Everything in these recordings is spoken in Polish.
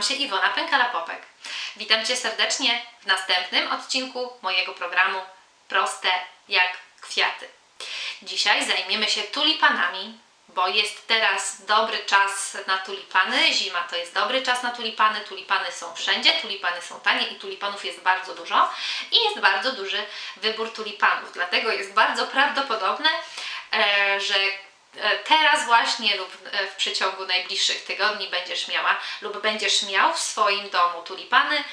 Nazywam się Iwona Pękala-Popek. Witam Cię serdecznie w następnym odcinku mojego programu Proste jak kwiaty. Dzisiaj zajmiemy się tulipanami, bo jest teraz dobry czas na tulipany. Zima to jest dobry czas na tulipany. Tulipany są wszędzie, tulipany są tanie i tulipanów jest bardzo dużo. I jest bardzo duży wybór tulipanów. Dlatego jest bardzo prawdopodobne, e, że teraz właśnie lub e, w przeciągu najbliższych tygodni będziesz miała lub będziesz miał w swoim domu tulipany.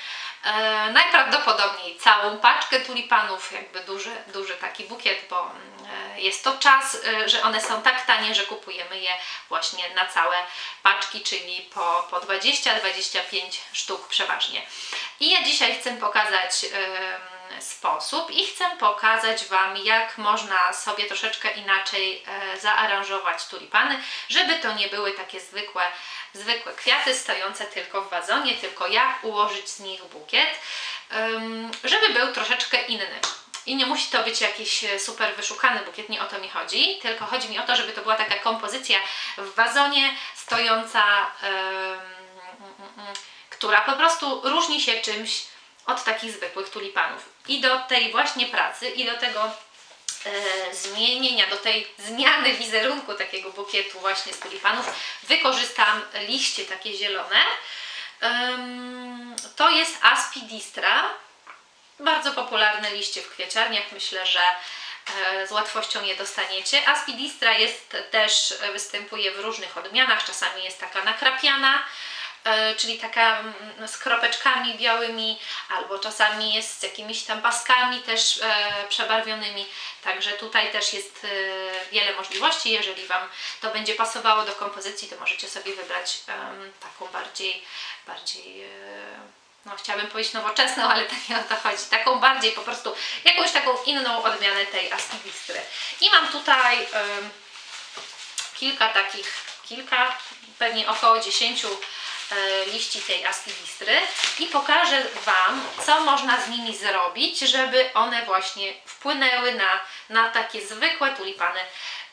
E, najprawdopodobniej całą paczkę tulipanów, jakby duży, duży taki bukiet, bo mm, e, jest to czas, e, że one są tak tanie, że kupujemy je właśnie na całe paczki, czyli po, po 20-25 sztuk przeważnie. I ja dzisiaj chcę pokazać sposób i chcę pokazać Wam, jak można sobie troszeczkę inaczej e, zaaranżować tulipany, żeby to nie były takie zwykłe, zwykłe kwiaty stojące tylko w wazonie, tylko jak ułożyć z nich bukiet, żeby był troszeczkę inny. I nie musi to być jakiś e, super wyszukany bukiet, nie o to mi chodzi, tylko chodzi mi o to, żeby to była taka kompozycja w wazonie stojąca, która po prostu różni się czymś od takich zwykłych tulipanów. I do tej właśnie pracy, i do tego e, zmienienia, do tej zmiany wizerunku takiego bukietu właśnie z tulipanów wykorzystam liście takie zielone. Em, to jest Aspidistra, bardzo popularne liście w kwieciarniach. Myślę, że e, z łatwością je dostaniecie. Aspidistra jest też, e, występuje w różnych odmianach. Czasami jest taka nakrapiana, czyli taka mm, z kropeczkami białymi, albo czasami jest z jakimiś tam paskami też e, przebarwionymi. Także tutaj też jest e, wiele możliwości. Jeżeli Wam to będzie pasowało do kompozycji, to możecie sobie wybrać taką bardziej, bardziej e, no chciałabym powiedzieć nowoczesną, ale to nie o to chodzi. Taką bardziej po prostu, jakąś taką inną odmianę tej aspidistry. I mam tutaj kilka takich, kilka, pewnie około 10 e, liści tej aspidistry i pokażę Wam, co można z nimi zrobić, żeby one właśnie wpłynęły na, na takie zwykłe tulipany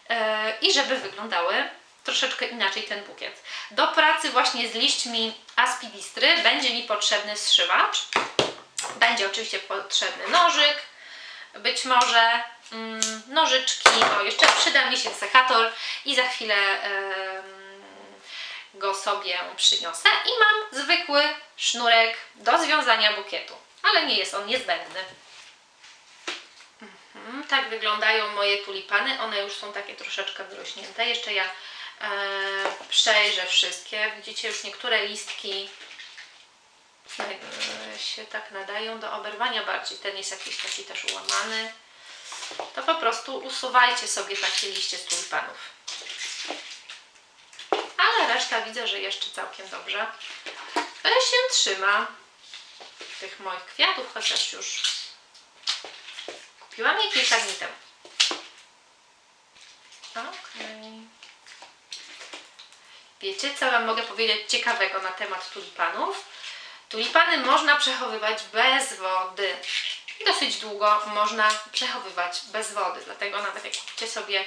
e, i żeby wyglądały troszeczkę inaczej ten bukiet. Do pracy właśnie z liśćmi aspidistry będzie mi potrzebny zszywacz. Będzie oczywiście potrzebny nożyk, być może mm, nożyczki, o jeszcze przyda mi się sekator i za chwilę em, go sobie przyniosę. I mam zwykły sznurek do związania bukietu, ale nie jest on niezbędny. Mhm, tak wyglądają moje tulipany. One już są takie troszeczkę wyrośnięte. Jeszcze ja e, przejrzę wszystkie. Widzicie już niektóre listki e, się tak nadają do oberwania bardziej. Ten jest jakiś taki też ułamany. To po prostu usuwajcie sobie takie liście z tulipanów. Ale reszta widzę, że jeszcze całkiem dobrze e, się trzyma tych moich kwiatów, chociaż już kupiłam je kilka dni temu. Okej. Wiecie, co Wam mogę powiedzieć ciekawego na temat tulipanów? Tulipany można przechowywać bez wody. Dosyć długo można przechowywać bez wody. Dlatego nawet jak kupicie sobie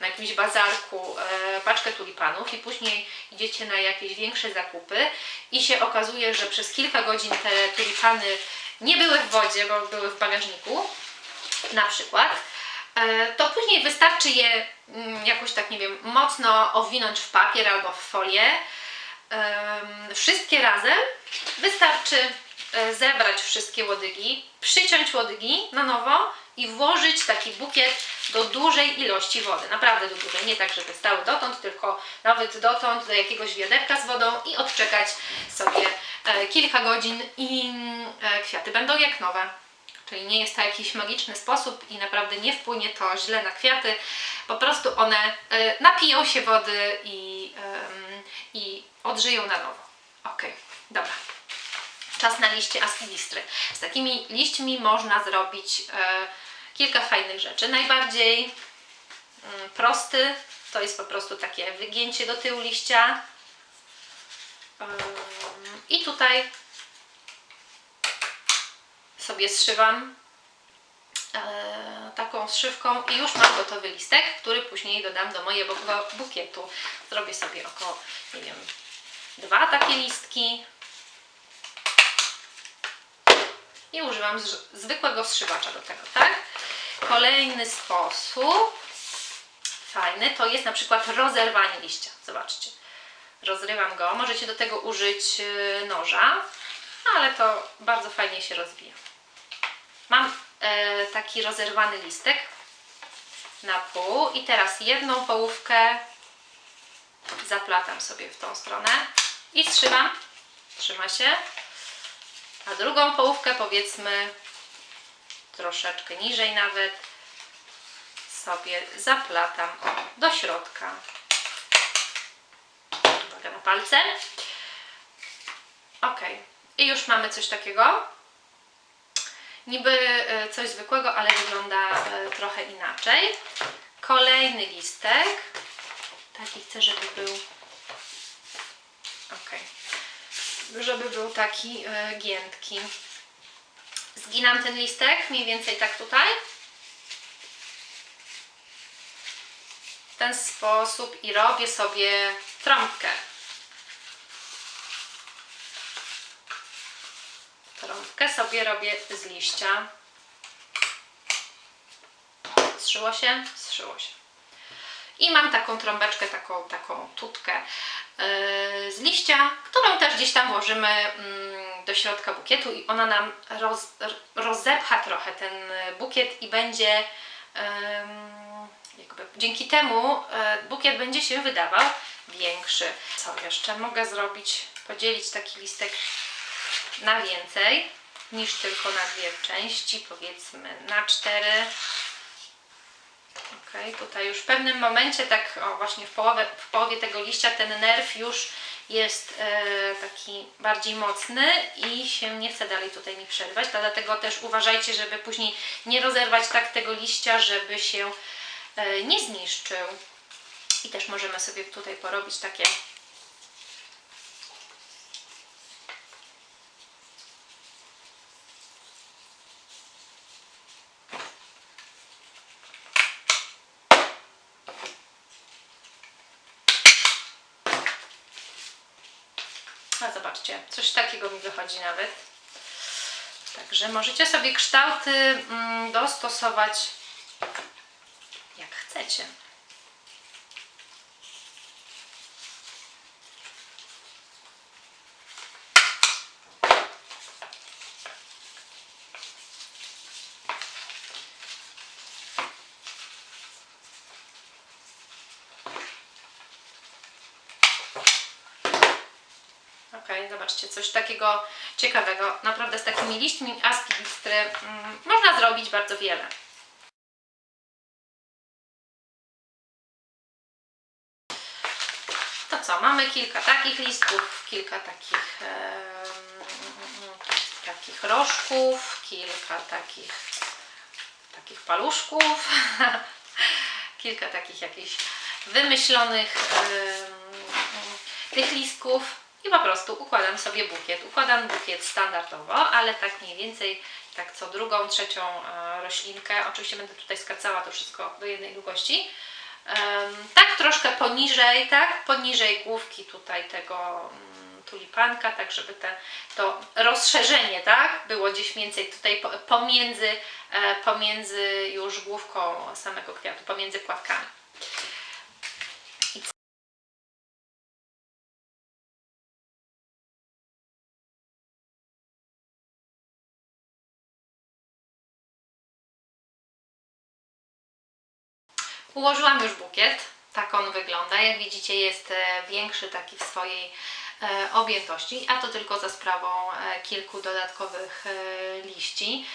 na jakimś bazarku e, paczkę tulipanów i później idziecie na jakieś większe zakupy i się okazuje, że przez kilka godzin te tulipany nie były w wodzie, bo były w bagażniku, na przykład, e, to później wystarczy je mm, jakoś tak, nie wiem, mocno owinąć w papier albo w folię. Wszystkie razem wystarczy e, zebrać wszystkie łodygi, przyciąć łodygi na nowo i włożyć taki bukiet do dużej ilości wody. Naprawdę do dużej, nie tak, żeby stały dotąd, tylko nawet dotąd do jakiegoś wiaderka z wodą i odczekać sobie e, kilka godzin i e, kwiaty będą jak nowe. Czyli nie jest to jakiś magiczny sposób i naprawdę nie wpłynie to źle na kwiaty. Po prostu one e, napiją się wody i, i odżyją na nowo. Ok, dobra. Czas na liście aspidistry. Z takimi liśćmi można zrobić e, kilka fajnych rzeczy. Najbardziej mm, prosty to jest po prostu takie wygięcie do tyłu liścia. I tutaj sobie zszywam e, taką zszywką i już mam gotowy listek, który później dodam do mojego bukietu. Zrobię sobie około, nie wiem, dwa takie listki i używam zwykłego zszywacza do tego, tak? Kolejny sposób fajny to jest na przykład rozerwanie liścia. Zobaczcie. Rozrywam go. Możecie do tego użyć e, noża, ale to bardzo fajnie się rozwija. Mam e, taki rozerwany listek na pół i teraz jedną połówkę zaplatam sobie w tą stronę i trzymam. Trzyma się. A drugą połówkę powiedzmy troszeczkę niżej nawet sobie zaplatam do środka. Uwaga na palce. Ok. I już mamy coś takiego. Niby e, coś zwykłego, ale wygląda e, trochę inaczej. Kolejny listek. Taki chcę, żeby był. Ok. Żeby był taki e, giętki. Zginam ten listek mniej więcej tak tutaj. W ten sposób i robię sobie trąbkę. Trąbkę sobie robię z liścia. Zszyło się? Zszyło się. I mam taką trąbeczkę, taką, taką tutkę z liścia, którą też gdzieś tam włożymy mm, do środka bukietu i ona nam roz, rozepcha trochę ten bukiet i będzie jakby dzięki temu e, bukiet będzie się wydawał większy. Co jeszcze mogę zrobić? Podzielić taki listek na więcej niż tylko na dwie części, powiedzmy na cztery. Tutaj już w pewnym momencie, tak o, właśnie w, połowie, w połowie tego liścia, ten nerw już jest e, taki bardziej mocny i się nie chce dalej tutaj mi przerwać. Dlatego też uważajcie, żeby później nie rozerwać tak tego liścia, żeby się e, nie zniszczył. I też możemy sobie tutaj porobić takie A zobaczcie, coś takiego mi wychodzi nawet. Także możecie sobie kształty mm, dostosować jak chcecie. Okej, zobaczcie, coś takiego ciekawego. Naprawdę z takimi liśćmi aspidistry mm, można zrobić bardzo wiele. To co, mamy kilka takich listków, kilka takich, em, takich rożków, kilka takich, takich paluszków, kilka takich jakichś wymyślonych em, tych listków i po prostu układam sobie bukiet. Układam bukiet standardowo, ale tak mniej więcej, tak co drugą, trzecią e, roślinkę. Oczywiście będę tutaj skracała to wszystko do jednej długości. Tak troszkę poniżej, tak, poniżej główki tutaj tego mm, tulipanka, tak żeby te, to rozszerzenie, tak, było gdzieś mniej więcej tutaj po- pomiędzy, e, pomiędzy już główką samego kwiatu, pomiędzy płatkami. Ułożyłam już bukiet, tak on wygląda. Jak widzicie jest e, większy taki w swojej e, objętości, a to tylko za sprawą e, kilku dodatkowych liści.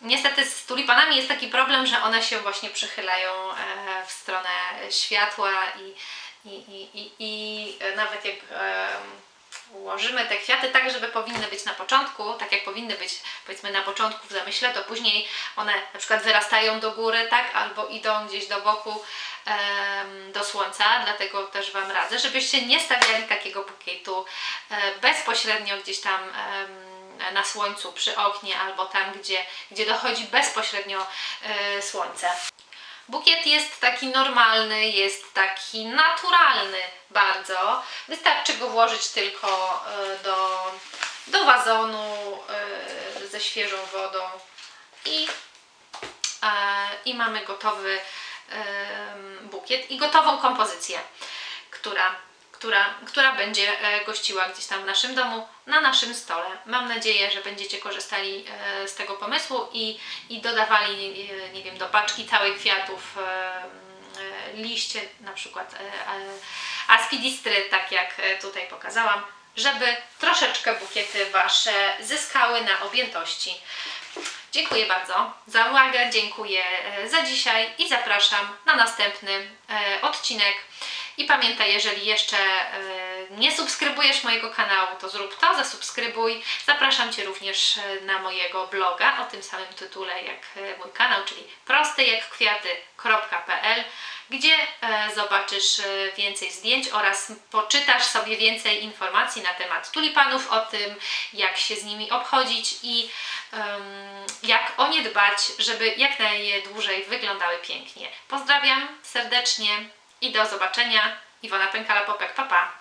Niestety z tulipanami jest taki problem, że one się właśnie przychylają w stronę światła i, i, i, i, i nawet jak ułożymy te kwiaty tak, żeby powinny być na początku, tak jak powinny być powiedzmy na początku w zamyśle, to później one na przykład wyrastają do góry, tak, albo idą gdzieś do boku do słońca, dlatego też Wam radzę, żebyście nie stawiali takiego bukietu e, bezpośrednio gdzieś tam na słońcu, przy oknie, albo tam, gdzie, gdzie dochodzi bezpośrednio e, słońce. Bukiet jest taki normalny, jest taki naturalny bardzo. Wystarczy go włożyć tylko e, do, do wazonu e, ze świeżą wodą i, e, i mamy gotowy bukiet i gotową kompozycję, która, która, która będzie e, gościła gdzieś tam w naszym domu, na naszym stole. Mam nadzieję, że będziecie korzystali e, z tego pomysłu i, i dodawali, e, nie wiem, do paczki całych kwiatów liście, na przykład aspidistry, tak jak tutaj pokazałam, żeby troszeczkę bukiety Wasze zyskały na objętości. Dziękuję bardzo za uwagę, dziękuję za dzisiaj i zapraszam na następny odcinek. I pamiętaj, jeżeli jeszcze e, nie subskrybujesz mojego kanału, to zrób to, zasubskrybuj. Zapraszam Cię również e, na mojego bloga o tym samym tytule jak e, mój kanał, czyli prostejakkwiaty.pl, gdzie zobaczysz więcej zdjęć oraz poczytasz sobie więcej informacji na temat tulipanów, o tym jak się z nimi obchodzić i jak o nie dbać, żeby jak najdłużej wyglądały pięknie. Pozdrawiam serdecznie i do zobaczenia. Iwona Pękala-Popek, pa pa!